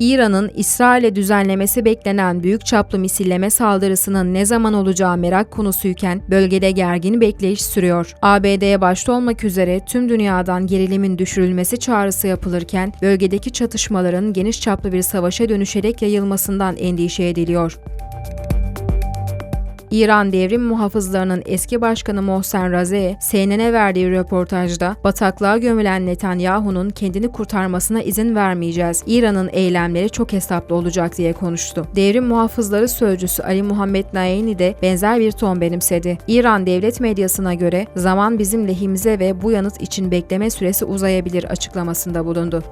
İran'ın İsrail'e düzenlemesi beklenen büyük çaplı misilleme saldırısının ne zaman olacağı merak konusuyken bölgede gergin bekleyiş sürüyor. ABD'ye başta olmak üzere tüm dünyadan gerilimin düşürülmesi çağrısı yapılırken bölgedeki çatışmaların geniş çaplı bir savaşa dönüşerek yayılmasından endişe ediliyor. İran devrim muhafızlarının eski başkanı Mohsen Razeh, CNN'e verdiği röportajda bataklığa gömülen Netanyahu'nun kendini kurtarmasına izin vermeyeceğiz. İran'ın eylemleri çok hesaplı olacak diye konuştu. Devrim muhafızları sözcüsü Ali Muhammed Naini de benzer bir ton benimsedi. İran devlet medyasına göre zaman bizim lehimize ve bu yanıt için bekleme süresi uzayabilir açıklamasında bulundu.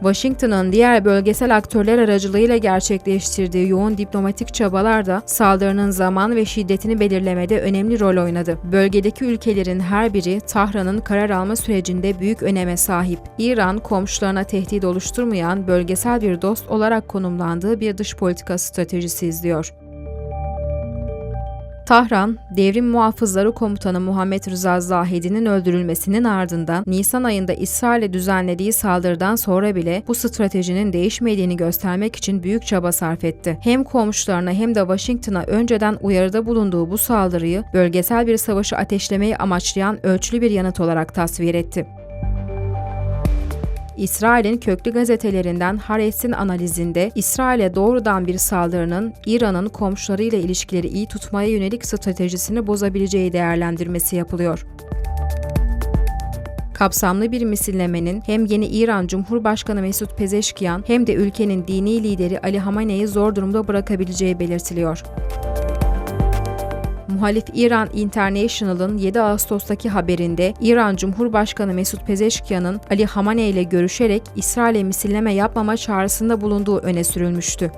Washington'ın diğer bölgesel aktörler aracılığıyla gerçekleştirdiği yoğun diplomatik çabalar da saldırının zaman ve şiddetini belirlemede önemli rol oynadı. Bölgedeki ülkelerin her biri Tahran'ın karar alma sürecinde büyük öneme sahip. İran, komşularına tehdit oluşturmayan bölgesel bir dost olarak konumlandığı bir dış politika stratejisi izliyor. Tahran, Devrim Muhafızları Komutanı Muhammed Rıza Zahedi'nin öldürülmesinin ardından Nisan ayında İsrail'e düzenlediği saldırıdan sonra bile bu stratejinin değişmediğini göstermek için büyük çaba sarf etti. Hem komşularına hem de Washington'a önceden uyarıda bulunduğu bu saldırıyı bölgesel bir savaşı ateşlemeyi amaçlayan ölçülü bir yanıt olarak tasvir etti. İsrail'in köklü gazetelerinden Haaretz'in analizinde İsrail'e doğrudan bir saldırının İran'ın komşularıyla ilişkileri iyi tutmaya yönelik stratejisini bozabileceği değerlendirmesi yapılıyor. Kapsamlı bir misillemenin hem yeni İran Cumhurbaşkanı Mesut Pezeşkiyan hem de ülkenin dini lideri Ali Hamane'yi zor durumda bırakabileceği belirtiliyor. Muhalif İran International'ın 7 Ağustos'taki haberinde İran Cumhurbaşkanı Mesut Pezeşkiyan'ın Ali Hamane ile görüşerek İsrail'e misilleme yapmama çağrısında bulunduğu öne sürülmüştü.